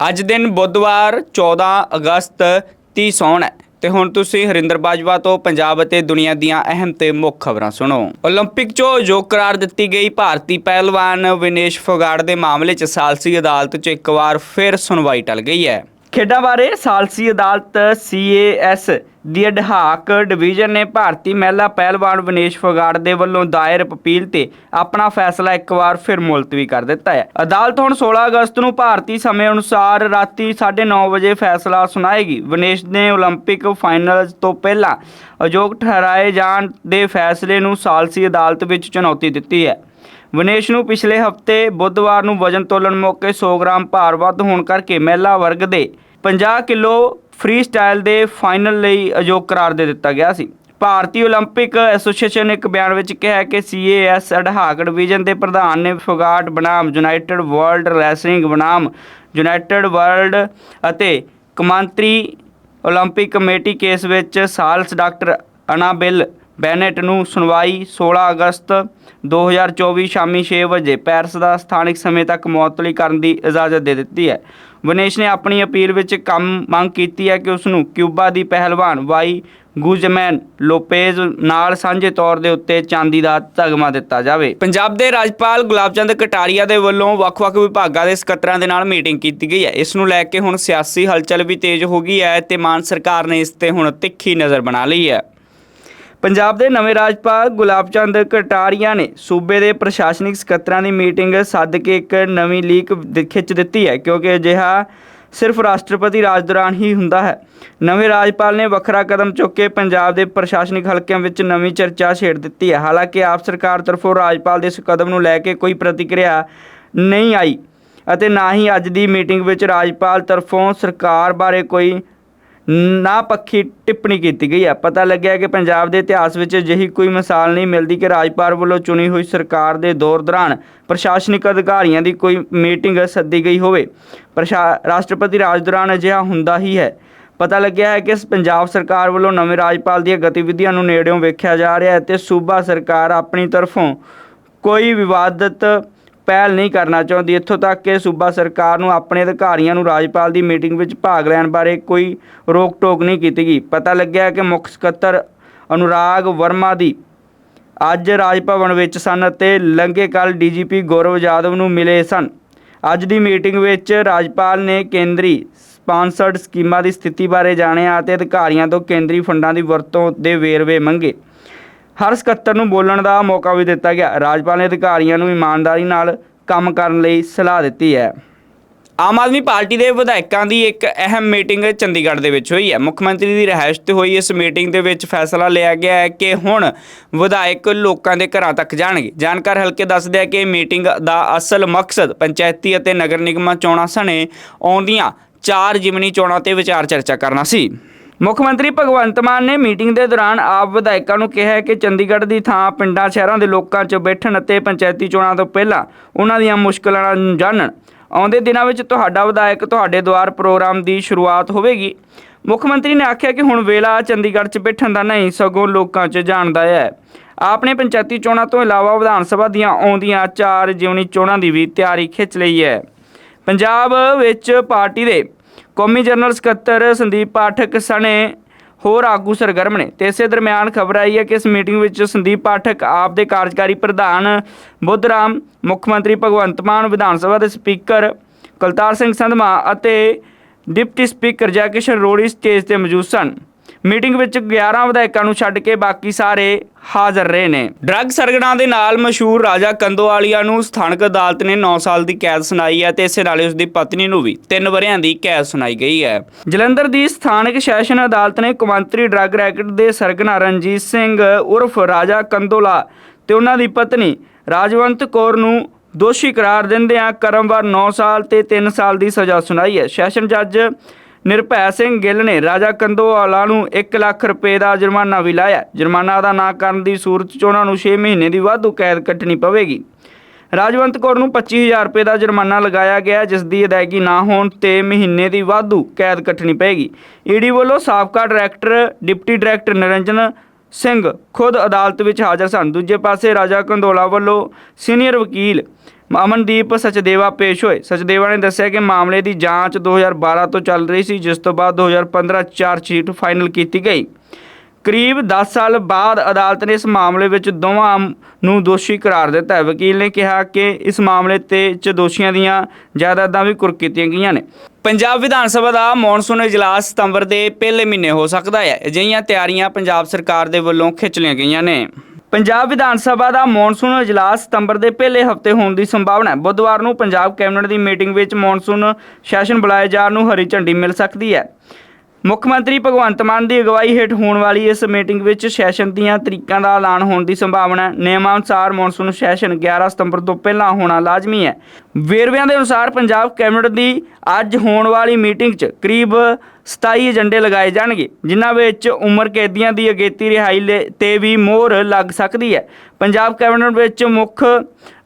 ਅੱਜ ਦਿਨ ਬੁੱਧਵਾਰ 14 ਅਗਸਤ 30 ਸੌਣ ਹੈ ਤੇ ਹੁਣ ਤੁਸੀਂ ਹਰਿੰਦਰ ਬਾਜਵਾ ਤੋਂ ਪੰਜਾਬ ਅਤੇ ਦੁਨੀਆ ਦੀਆਂ ਅਹਿਮ ਤੇ ਮੁੱਖ ਖਬਰਾਂ ਸੁਣੋ 올림픽 'ਚੋਂ ਜੋ ਕਰਾਰ ਦਿੱਤੀ ਗਈ ਭਾਰਤੀ ਪਹਿਲਵਾਨ ਵਿਨੇਸ਼ ਫੋਗਾਟ ਦੇ ਮਾਮਲੇ 'ਚ ਸਾਲਸੀ ਅਦਾਲਤ 'ਚ ਇੱਕ ਵਾਰ ਫਿਰ ਸੁਣਵਾਈ ਟਲ ਗਈ ਹੈ ਖੇਡਾਂ ਬਾਰੇ ਸਾਲਸੀ ਅਦਾਲਤ CAS ਦੀ ਅਧਿਆਕ ਡਿਵੀਜ਼ਨ ਨੇ ਭਾਰਤੀ ਮਹਿਲਾ ਪਹਿਲਵਾਨ ਵਿਨੇਸ਼ ਫੋਗਾਟ ਦੇ ਵੱਲੋਂ ਦਾਇਰ ਅਪੀਲ ਤੇ ਆਪਣਾ ਫੈਸਲਾ ਇੱਕ ਵਾਰ ਫਿਰ ਮੁਲਤਵੀ ਕਰ ਦਿੱਤਾ ਹੈ ਅਦਾਲਤ ਹੁਣ 16 ਅਗਸਤ ਨੂੰ ਭਾਰਤੀ ਸਮੇਂ ਅਨੁਸਾਰ ਰਾਤੀ 9:30 ਵਜੇ ਫੈਸਲਾ ਸੁਣਾਏਗੀ ਵਿਨੇਸ਼ ਨੇ 올림픽 ਫਾਈਨਲ ਤੋਂ ਪਹਿਲਾਂ ਅਯੋਗ ਠਹਿਰਾਏ ਜਾਣ ਦੇ ਫੈਸਲੇ ਨੂੰ ਸਾਲਸੀ ਅਦਾਲਤ ਵਿੱਚ ਚੁਣੌਤੀ ਦਿੱਤੀ ਹੈ ਵਿਨੇਸ਼ ਨੂੰ ਪਿਛਲੇ ਹਫਤੇ ਬੁੱਧਵਾਰ ਨੂੰ ਵਜਨ ਤੋਲਣ ਮੌਕੇ 100 ਗ੍ਰਾਮ ਭਾਰ ਵੱਧ ਹੋਣ ਕਰਕੇ ਮਹਿਲਾ ਵਰਗ ਦੇ 50 ਕਿਲੋ ਫ੍ਰੀ ਸਟਾਈਲ ਦੇ ਫਾਈਨਲ ਲਈ ਅਯੋਗ ਕਰਾਰ ਦੇ ਦਿੱਤਾ ਗਿਆ ਸੀ ਭਾਰਤੀ 올림픽 ਐਸੋਸੀਏਸ਼ਨ ਨੇ ਇੱਕ ਬਿਆਨ ਵਿੱਚ ਕਿਹਾ ਹੈ ਕਿ CAS ਅਧਿਆਕ ਡਿਵੀਜ਼ਨ ਦੇ ਪ੍ਰਧਾਨ ਨੇ ਫੋਗਾਟ ਬਨਾਮ ਯੂਨਾਈਟਿਡ ਵਰਲਡ ਰੈਸਲਿੰਗ ਬਨਾਮ ਯੂਨਾਈਟਿਡ ਵਰਲਡ ਅਤੇ ਕਮਾਂਤਰੀ 올림픽 ਕਮੇਟੀ ਕੇਸ ਵਿੱਚ ਸਾਲਸ ਡਾਕਟਰ ਅਨਾਬਿਲ ਬੈਨੇਟ ਨੂੰ ਸੁਣਵਾਈ 16 ਅਗਸਤ 2024 ਸ਼ਾਮੀ 6 ਵਜੇ ਪੈਰਿਸ ਦਾ ਸਥਾਨਿਕ ਸਮੇਂ ਤੱਕ ਮੁਅੱਤਲੀ ਕਰਨ ਦੀ ਇਜਾਜ਼ਤ ਦੇ ਦਿੱਤੀ ਹੈ ਵਿਨੇਸ਼ ਨੇ ਆਪਣੀ ਅਪੀਲ ਵਿੱਚ ਕੰਮ ਮੰਗ ਕੀਤੀ ਹੈ ਕਿ ਉਸ ਨੂੰ ਕਿਊਬਾ ਦੀ ਪਹਿਲਵਾਨ ਵਾਈ ਗੁਜਮੈਨ ਲੋਪੇਜ਼ ਨਾਲ ਸਾਂਝੇ ਤੌਰ ਦੇ ਉੱਤੇ ਚਾਂਦੀ ਦਾ ਤਗਮਾ ਦਿੱਤਾ ਜਾਵੇ। ਪੰਜਾਬ ਦੇ ਰਾਜਪਾਲ ਗੁਲਾਬਚੰਦ ਕਟਾਰੀਆ ਦੇ ਵੱਲੋਂ ਵੱਖ-ਵੱਖ ਵਿਭਾਗਾਂ ਦੇ ਸਕੱਤਰਾਂ ਦੇ ਨਾਲ ਮੀਟਿੰਗ ਕੀਤੀ ਗਈ ਹੈ। ਇਸ ਨੂੰ ਲੈ ਕੇ ਹੁਣ ਸਿਆਸੀ ਹਲਚਲ ਵੀ ਤੇਜ਼ ਹੋ ਗਈ ਹੈ ਤੇ ਮਾਨ ਸਰਕਾਰ ਨੇ ਇਸ ਤੇ ਹੁਣ ਤਿੱਖੀ ਨਜ਼ਰ ਬਣਾ ਲਈ ਹੈ। ਪੰਜਾਬ ਦੇ ਨਵੇਂ ਰਾਜਪਾਲ ਗੁਲਾਬ ਚੰਦ ਕਟਾਰੀਆ ਨੇ ਸੂਬੇ ਦੇ ਪ੍ਰਸ਼ਾਸਨਿਕ ਸਕੱਤਰਾਂ ਦੀ ਮੀਟਿੰਗ ਸੱਦ ਕੇ ਇੱਕ ਨਵੀਂ ਲੀਕ ਖਿੱਚ ਦਿੱਤੀ ਹੈ, ਕਿਉਂਕਿ ਅਜਿਹਾ ਸਿਰਫ ਰਾਸ਼ਟਰਪਤੀ ਰਾਜ ਦੌਰਾਨ ਹੀ ਹੁੰਦਾ ਹੈ। ਨਵੇਂ ਰਾਜਪਾਲ ਨੇ ਵੱਖਰਾ ਕਦਮ ਚੁੱਕ ਕੇ ਪੰਜਾਬ ਦੇ ਪ੍ਰਸ਼ਾਸਨਿਕ ਹਲਕਿਆਂ ਵਿੱਚ ਨਵੀਂ ਚਰਚਾ ਛੇੜ ਦਿੱਤੀ ਹੈ। ਹਾਲਾਂਕਿ ਆਪ ਸਰਕਾਰ ਤਰਫੋਂ ਰਾਜਪਾਲ ਦੇ ਇਸ ਕਦਮ ਨੂੰ ਲੈ ਕੇ ਕੋਈ ਪ੍ਰਤੀਕਿਰਿਆ ਨਹੀਂ ਆਈ ਅਤੇ ਨਾ ਹੀ ਅੱਜ ਦੀ ਮੀਟਿੰਗ ਵਿੱਚ ਰਾਜਪਾਲ ਤਰਫੋਂ ਸਰਕਾਰ ਬਾਰੇ ਕੋਈ ਨਾ ਪੱਖੀ ਟਿੱਪਣੀ ਕੀਤੀ ਗਈ ਹੈ। ਪਤਾ ਲੱਗਿਆ ਕਿ ਪੰਜਾਬ ਦੇ ਇਤਿਹਾਸ ਵਿੱਚ ਅਜਿਹੀ ਕੋਈ ਮਿਸਾਲ ਨਹੀਂ ਮਿਲਦੀ ਕਿ ਰਾਜਪਾਲ ਵੱਲੋਂ ਚੁਣੀ ਹੋਈ ਸਰਕਾਰ ਦੇ ਦੌਰ ਦੌਰਾਨ ਪ੍ਰਸ਼ਾਸਨਿਕ ਅਧਿਕਾਰੀਆਂ ਦੀ ਕੋਈ ਮੀਟਿੰਗ ਸੱਦੀ ਗਈ ਹੋਵੇ। ਪ੍ਰਸ਼ਾ, ਰਾਸ਼ਟਰਪਤੀ ਰਾਜ ਦੌਰਾਨ ਅਜਿਹਾ ਹੁੰਦਾ ਹੀ ਹੈ। ਪਤਾ ਲੱਗਿਆ ਹੈ ਕਿ ਪੰਜਾਬ ਸਰਕਾਰ ਵੱਲੋਂ ਨਵੇਂ ਰਾਜਪਾਲ ਦੀਆਂ ਗਤੀਵਿਧੀਆਂ ਨੂੰ ਨੇੜਿਓਂ ਵੇਖਿਆ ਜਾ ਰਿਹਾ ਹੈ ਤੇ ਸੂਬਾ ਸਰਕਾਰ ਆਪਣੀ ਤਰਫੋਂ ਕੋਈ ਵਿਵਾਦਤ ਪਹਿਲ ਨਹੀਂ ਕਰਨਾ ਚਾਹੁੰਦੀ। ਇੱਥੋਂ ਤੱਕ ਕਿ ਸੂਬਾ ਸਰਕਾਰ ਨੂੰ ਆਪਣੇ ਅਧਿਕਾਰੀਆਂ ਨੂੰ ਰਾਜਪਾਲ ਦੀ ਮੀਟਿੰਗ ਵਿੱਚ ਭਾਗ ਲੈਣ ਬਾਰੇ ਕੋਈ ਰੋਕ ਟੋਕ ਨਹੀਂ ਕੀਤੀ ਗਈ। ਪਤਾ ਲੱਗਿਆ ਕਿ ਮੁੱਖ ਸਕੱਤਰ ਅਨੁਰਾਗ ਵਰਮਾ ਦੀ ਅੱਜ ਰਾਜ ਭਵਨ ਵਿੱਚ ਸਨ ਅਤੇ ਲੰਘੇ ਕੱਲ ਡੀਜੀਪੀ ਗੌਰਵ ਯਾਦਵ ਨੂੰ ਮਿਲੇ ਸਨ। ਅੱਜ ਦੀ ਮੀਟਿੰਗ ਵਿੱਚ ਰਾਜਪਾਲ ਨੇ ਕੇਂਦਰੀ ਸਪਾਂਸਰਡ ਸਕੀਮਾਂ ਦੀ ਸਥਿਤੀ ਬਾਰੇ ਜਾਣਿਆ ਅਤੇ ਅਧਿਕਾਰੀਆਂ ਤੋਂ ਕੇਂਦਰੀ ਫੰਡਾਂ ਦੀ ਵਰਤੋਂ ਦੇ ਵੇਰਵੇ ਮੰਗੇ। ਹਰ ਸਕੱਤਰ ਨੂੰ ਬੋਲਣ ਦਾ ਮੌਕਾ ਵੀ ਦਿੱਤਾ ਗਿਆ। ਰਾਜਪਾਲ ਨੇ ਅਧਿਕਾਰੀਆਂ ਨੂੰ ਇਮਾਨਦਾਰੀ ਨਾਲ ਕੰਮ ਕਰਨ ਲਈ ਸਲਾਹ ਦਿੱਤੀ ਹੈ। ਆਮ ਆਦਮੀ ਪਾਰਟੀ ਦੇ ਵਿਧਾਇਕਾਂ ਦੀ ਇੱਕ ਅਹਿਮ ਮੀਟਿੰਗ ਚੰਡੀਗੜ੍ਹ ਦੇ ਵਿੱਚ ਹੋਈ ਹੈ। ਮੁੱਖ ਮੰਤਰੀ ਦੀ ਰਿਹਾਇਸ਼ ਤੇ ਹੋਈ ਇਸ ਮੀਟਿੰਗ ਦੇ ਵਿੱਚ ਫੈਸਲਾ ਲਿਆ ਗਿਆ ਹੈ ਕਿ ਹੁਣ ਵਿਧਾਇਕ ਲੋਕਾਂ ਦੇ ਘਰਾਂ ਤੱਕ ਜਾਣਗੇ। ਜਾਣਕਾਰ ਹਲਕੇ ਦੱਸਦੇ ਆ ਕਿ ਇਹ ਮੀਟਿੰਗ ਦਾ ਅਸਲ ਮਕਸਦ ਪੰਚਾਇਤੀ ਅਤੇ ਨਗਰ ਨਿਗਮਾਂ ਚੋਣਾਂ ਸਣੇ ਆਉਂਦੀਆਂ ਚਾਰ ਜਿਮਨੀ ਚੋਣਾਂ ਤੇ ਵਿਚਾਰ ਚਰਚਾ ਕਰਨਾ ਸੀ। ਮੁੱਖ ਮੰਤਰੀ ਭਗਵੰਤ ਮਾਨ ਨੇ ਮੀਟਿੰਗ ਦੇ ਦੌਰਾਨ ਆਪ ਵਿਧਾਇਕਾਂ ਨੂੰ ਕਿਹਾ ਕਿ ਚੰਡੀਗੜ੍ਹ ਦੀ ਥਾਂ ਪਿੰਡਾਂ, ਸ਼ਹਿਰਾਂ ਦੇ ਲੋਕਾਂ 'ਚ ਬੈਠਣ ਅਤੇ ਪੰਚਾਇਤੀ ਚੋਣਾਂ ਤੋਂ ਪਹਿਲਾਂ ਉਹਨਾਂ ਦੀਆਂ ਮੁਸ਼ਕਲਾਂ ਨੂੰ ਜਾਣਨ। ਆਉਂਦੇ ਦਿਨਾਂ ਵਿੱਚ ਤੁਹਾਡਾ ਵਿਧਾਇਕ ਤੁਹਾਡੇ ਦੁਆਰ ਪ੍ਰੋਗਰਾਮ ਦੀ ਸ਼ੁਰੂਆਤ ਹੋਵੇਗੀ। ਮੁੱਖ ਮੰਤਰੀ ਨੇ ਆਖਿਆ ਕਿ ਹੁਣ ਵੇਲਾ ਚੰਡੀਗੜ੍ਹ 'ਚ ਬੈਠਣ ਦਾ ਨਹੀਂ, ਸਗੋਂ ਲੋਕਾਂ 'ਚ ਜਾਣ ਦਾ ਹੈ। ਆਪਨੇ ਪੰਚਾਇਤੀ ਚੋਣਾਂ ਤੋਂ ਇਲਾਵਾ ਵਿਧਾਨ ਸਭਾ ਦੀਆਂ ਆਉਂਦੀਆਂ ਚਾਰ ਜਿਮਨੀ ਚੋਣਾਂ ਦੀ ਵੀ ਤਿਆਰੀ ਖਿੱਚ ਲਈ ਹੈ। ਪੰਜਾਬ ਵਿੱਚ ਪਾਰਟੀ ਦੇ ਕੌਮੀ ਜਨਰਲ ਸਕੱਤਰ ਸੰਦੀਪ ਪਾਠਕ ਸਣੇ ਹੋਰ ਆਗੂ ਸਰਗਰਮ ਨੇ ਤੇ ਇਸੇ ਦਰਮਿਆਨ ਖਬਰ ਆਈ ਹੈ ਕਿ ਇਸ ਮੀਟਿੰਗ ਵਿੱਚ ਸੰਦੀਪ ਪਾਠਕ ਆਪ ਦੇ ਕਾਰਜਕਾਰੀ ਪ੍ਰਧਾਨ ਬੁੱਧਰਾਮ, ਮੁੱਖ ਮੰਤਰੀ ਭਗਵੰਤ ਮਾਨ, ਵਿਧਾਨ ਸਭਾ ਦੇ ਸਪੀਕਰ ਕਲਤਾਰ ਸਿੰਘ ਸੰਧਮਾ ਅਤੇ deputy speaker Jaikishan Rori stage ਤੇ ਮੌਜੂਦ ਸਨ। ਮੀਟਿੰਗ ਵਿੱਚ 11 ਵਿਧਾਇਕਾਂ ਨੂੰ ਛੱਡ ਕੇ ਬਾਕੀ ਸਾਰੇ ਹਾਜ਼ਰ ਰਹੇ ਨੇ। ਡਰੱਗ ਸਰਗਣਾ ਦੇ ਨਾਲ ਮਸ਼ਹੂਰ ਰਾਜਾ ਕੰਦੋਵਾਲੀਆ ਨੂੰ ਸਥਾਨਕ ਅਦਾਲਤ ਨੇ 9 ਸਾਲ ਦੀ ਕੈਦ ਸੁਣਾਈ ਹੈ ਤੇ ਇਸੇ ਨਾਲ ਉਸ ਦੀ ਪਤਨੀ ਨੂੰ ਵੀ 3 ਵਰਿਆਂ ਦੀ ਕੈਦ ਸੁਣਾਈ ਗਈ ਹੈ। ਜਲੰਧਰ ਦੀ ਸਥਾਨਕ ਸੈਸ਼ਨ ਅਦਾਲਤ ਨੇ ਕੌਮਾਂਤਰੀ ਡਰੱਗ ਰੈਕਟ ਦੇ ਸਰਗਣਾ ਰਣਜੀਤ ਸਿੰਘ ਉਰਫ ਰਾਜਾ ਕੰਦੋਲਾ ਤੇ ਉਹਨਾਂ ਦੀ ਪਤਨੀ ਰਾਜਵੰਤ ਕੌਰ ਨੂੰ ਦੋਸ਼ੀ ਕਰਾਰ ਦਿੰਦਿਆਂ ਕਰਮਵਾਰ 9 ਸਾਲ ਤੇ 3 ਸਾਲ ਦੀ ਸਜ਼ਾ ਸੁਣਾਈ ਹੈ। ਸੈਸ਼ਨ ਜੱਜ ਨਿਰਭੈ ਸਿੰਘ ਗਿੱਲ ਨੇ ਰਾਜਾ ਕੰਦੋਵਾਲਾ ਨੂੰ 1 ਲੱਖ ਰੁਪਏ ਦਾ ਜੁਰਮਾਨਾ ਵੀ ਲਾਇਆ। ਜੁਰਮਾਨਾ ਅਦਾ ਨਾ ਕਰਨ ਦੀ ਸੂਰਤ 'ਚ ਉਹਨਾਂ ਨੂੰ 6 ਮਹੀਨੇ ਦੀ ਵਾਧੂ ਕੈਦ ਕੱਟਣੀ ਪਵੇਗੀ। ਰਾਜਵੰਤ ਕੌਰ ਨੂੰ 25000 ਰੁਪਏ ਦਾ ਜੁਰਮਾਨਾ ਲਗਾਇਆ ਗਿਆ, ਜਿਸ ਦੀ ਅਦਾਇਗੀ ਨਾ ਹੋਣ ਤੇ ਮਹੀਨੇ ਦੀ ਵਾਧੂ ਕੈਦ ਕੱਟਣੀ ਪਏਗੀ। ਈਡੀ ਵੱਲੋਂ ਸਾਬਕਾ director, deputy director Niranjan Singh ਖੁਦ ਅਦਾਲਤ ਵਿੱਚ ਹਾਜ਼ਰ ਸਨ। ਦੂਜੇ ਪਾਸੇ ਰਾਜਾ ਕੰਦੋਲਾ ਵੱਲੋਂ ਸੀਨੀਅਰ ਵਕੀਲ ਅਮਨਦੀਪ ਸਚਦੇਵਾ ਪੇਸ਼ ਹੋਏ। ਸਚਦੇਵਾ ਨੇ ਦੱਸਿਆ ਕਿ ਮਾਮਲੇ ਦੀ ਜਾਂਚ 2012 ਤੋਂ ਚੱਲ ਰਹੀ ਸੀ, ਜਿਸ ਤੋਂ ਬਾਅਦ 2015 ਚਾਰਜ ਸ਼ੀਟ ਫਾਈਨਲ ਕੀਤੀ ਗਈ। ਕਰੀਬ 10 ਸਾਲ ਬਾਅਦ ਅਦਾਲਤ ਨੇ ਇਸ ਮਾਮਲੇ ਵਿੱਚ ਦੋਵਾਂ ਨੂੰ ਦੋਸ਼ੀ ਕਰਾਰ ਦਿੱਤਾ ਹੈ। ਵਕੀਲ ਨੇ ਕਿਹਾ ਕਿ ਇਸ ਮਾਮਲੇ ਤੇ ਚ ਦੋਸ਼ੀਆਂ ਦੀਆਂ ਜਾਇਦਾਦਾਂ ਵੀ ਕੁਰਕ ਕੀਤੀਆਂ ਗਈਆਂ ਨੇ। ਪੰਜਾਬ ਵਿਧਾਨ ਸਭਾ ਦਾ ਮੌਨਸੂਨ ਇਜਲਾਸ ਸਤੰਬਰ ਦੇ ਪਹਿਲੇ ਮਹੀਨੇ ਹੋ ਸਕਦਾ ਹੈ। ਅਜਿਹੀਆਂ ਤਿਆਰੀਆਂ ਪੰਜਾਬ ਸਰਕਾਰ ਦੇ ਵੱਲੋਂ ਖਿੱਚ ਲਈਆਂ ਗਈਆਂ ਨੇ। ਪੰਜਾਬ ਵਿਧਾਨ ਸਭਾ ਦਾ ਮੌਨਸੂਨ ਇਜਲਾਸ ਸਤੰਬਰ ਦੇ ਪਹਿਲੇ ਹਫ਼ਤੇ ਹੋਣ ਦੀ ਸੰਭਾਵਨਾ ਹੈ। ਬੁੱਧਵਾਰ ਨੂੰ ਪੰਜਾਬ ਕੈਬਨਿਟ ਦੀ ਮੀਟਿੰਗ ਵਿੱਚ ਮੌਨਸੂਨ ਸੈਸ਼ਨ ਬੁਲਾਏ ਜਾਣ ਨੂੰ ਹਰੀ ਝੰਡੀ ਮਿਲ ਸਕਦੀ ਹੈ। ਮੁੱਖ ਮੰਤਰੀ ਭਗਵੰਤ ਮਾਨ ਦੀ ਅਗਵਾਈ ਹੇਠ ਹੋਣ ਵਾਲੀ ਇਸ ਮੀਟਿੰਗ ਵਿੱਚ ਸੈਸ਼ਨ ਦੀਆਂ ਤਰੀਕਾਂ ਦਾ ਐਲਾਨ ਹੋਣ ਦੀ ਸੰਭਾਵਨਾ ਹੈ ਨਿਯਮਾਂ ਅਨੁਸਾਰ ਮੌਨਸੂਨ ਸੈਸ਼ਨ 11 ਸਤੰਬਰ ਤੋਂ ਪਹਿਲਾਂ ਹੋਣਾ ਲਾਜ਼ਮੀ ਹੈ। ਵੇਰਵਿਆਂ ਦੇ ਅਨੁਸਾਰ ਪੰਜਾਬ ਕੈਬਨਿਟ ਦੀ ਅੱਜ ਹੋਣ ਵਾਲੀ ਮੀਟਿੰਗ 'ਚ ਕਰੀਬ 27 ਏਜੰਡੇ ਲਗਾਏ ਜਾਣਗੇ, ਜਿਨ੍ਹਾਂ ਵਿੱਚ ਉਮਰ ਕੈਦੀਆਂ ਦੀ ਅਗੇਤੀ ਰਿਹਾਈ ਲੇ- ਤੇ ਵੀ ਮੋਹਰ ਲੱਗ ਸਕਦੀ ਹੈ। ਪੰਜਾਬ ਕੈਬਨਿਟ ਵਿੱਚ ਮੁੱਖ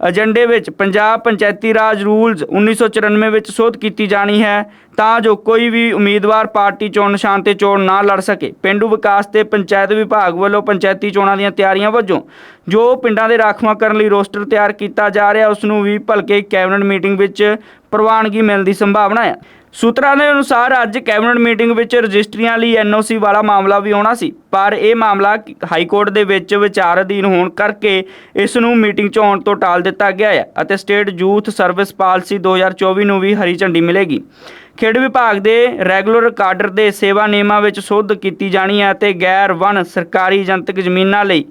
ਏਜੰਡੇ ਵਿੱਚ ਪੰਜਾਬ ਪੰਚਾਇਤੀ ਰਾਜ ਰੂਲਸ 1994 ਵਿੱਚ ਸੋਧ ਕੀਤੀ ਜਾਣੀ ਹੈ, ਤਾਂ ਜੋ ਕੋਈ ਵੀ ਉਮੀਦਵਾਰ ਪਾਰਟੀ ਚੋਣ ਨਿਸ਼ਾਨ ਤੇ ਚੋਣ ਨਾ ਲੜ ਸਕੇ। ਪਿੰਡੂ ਵਿਕਾਸ ਤੇ ਪੰਚਾਇਤ ਵਿਭਾਗ ਵੱਲੋਂ ਪੰਚਾਇਤੀ ਚੋਣਾਂ ਦੀਆਂ ਤਿਆਰੀਆਂ ਵਜੋਂ ਜੋ ਪਿੰਡਾਂ ਦੇ ਰਾਖਵਾਂ ਕਰਨ ਲਈ ਰੋਸਟਰ ਤਿਆਰ ਕੀਤਾ ਜਾ ਰਿਹਾ, ਉਸ ਨੂੰ ਵੀ ਭਲਕੇ ਕੈਬਨਿਟ ਮੀਟਿੰਗ ਵਿੱਚ ਪ੍ਰਵਾਨਗੀ ਮਿਲਣ ਦੀ ਸੰਭਾਵਨਾ ਹੈ। ਸੂਤਰਾਂ ਦੇ ਅਨੁਸਾਰ ਅੱਜ ਕੈਬਨਿਟ ਮੀਟਿੰਗ ਵਿੱਚ ਰਜਿਸਟਰੀਆਂ ਲਈ ਐਨਓਸੀ ਵਾਲਾ ਮਾਮਲਾ ਵੀ ਆਉਣਾ ਸੀ, ਪਰ ਇਹ ਮਾਮਲਾ ਹਾਈ ਕੋਰਟ ਦੇ ਵਿੱਚ ਵਿਚਾਰ ਅਧੀਨ ਹੋਣ ਕਰਕੇ ਇਸ ਨੂੰ ਮੀਟਿੰਗ 'ਚ ਆਉਣ ਤੋਂ ਟਾਲ ਦਿੱਤਾ ਗਿਆ ਹੈ ਅਤੇ ਸਟੇਟ ਯੂਥ ਸਰਵਿਸ ਪਾਲਿਸੀ 2024 ਨੂੰ ਵੀ ਹਰੀ ਝੰਡੀ ਮਿਲੇਗੀ। ਖੇਡ ਵਿਭਾਗ ਦੇ ਰੈਗੂਲਰ ਕਾਡਰ ਦੇ ਸੇਵਾ ਨਿਯਮਾਂ ਵਿੱਚ ਸੋਧ ਕੀਤੀ ਜਾਣੀ ਹੈ ਅਤੇ ਗੈਰ ਵਨ ਸਰਕਾਰੀ ਜਨਤਕ ਜ਼ਮੀਨਾਂ ਲਈ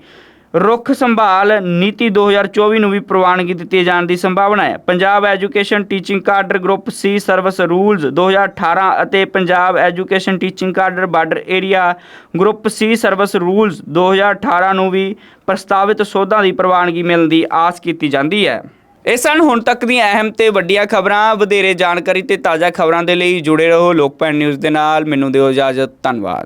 ਰੁੱਖ ਸੰਭਾਲ ਨੀਤੀ 2024 ਨੂੰ ਵੀ ਪ੍ਰਵਾਨਗੀ ਦਿੱਤੀ ਜਾਣ ਦੀ ਸੰਭਾਵਨਾ ਹੈ। Punjab education teaching cadre group C service rules 2018 ਅਤੇ Punjab education teaching cadre border area group C service rules 2018 ਨੂੰ ਵੀ ਪ੍ਰਸਤਾਵਿਤ ਸੋਧਾਂ ਦੀ ਪ੍ਰਵਾਨਗੀ ਮਿਲਣ ਦੀ ਆਸ ਕੀਤੀ ਜਾਂਦੀ ਹੈ। ਇਹ ਸਨ ਹੁਣ ਤੱਕ ਦੀਆਂ ਅਹਿਮ ਤੇ ਵੱਡੀਆਂ ਖਬਰਾਂ। ਵਧੇਰੇ ਜਾਣਕਾਰੀ ਤੇ ਤਾਜ਼ਾ ਖਬਰਾਂ ਦੇ ਲਈ ਜੁੜੇ ਰਹੋ ਲੋਕਪਾਲ ਨਿਊਜ਼ ਦੇ ਨਾਲ। ਮੈਨੂੰ ਦਿਓ ਇਜਾਜ਼ਤ। ਧੰਨਵਾਦ।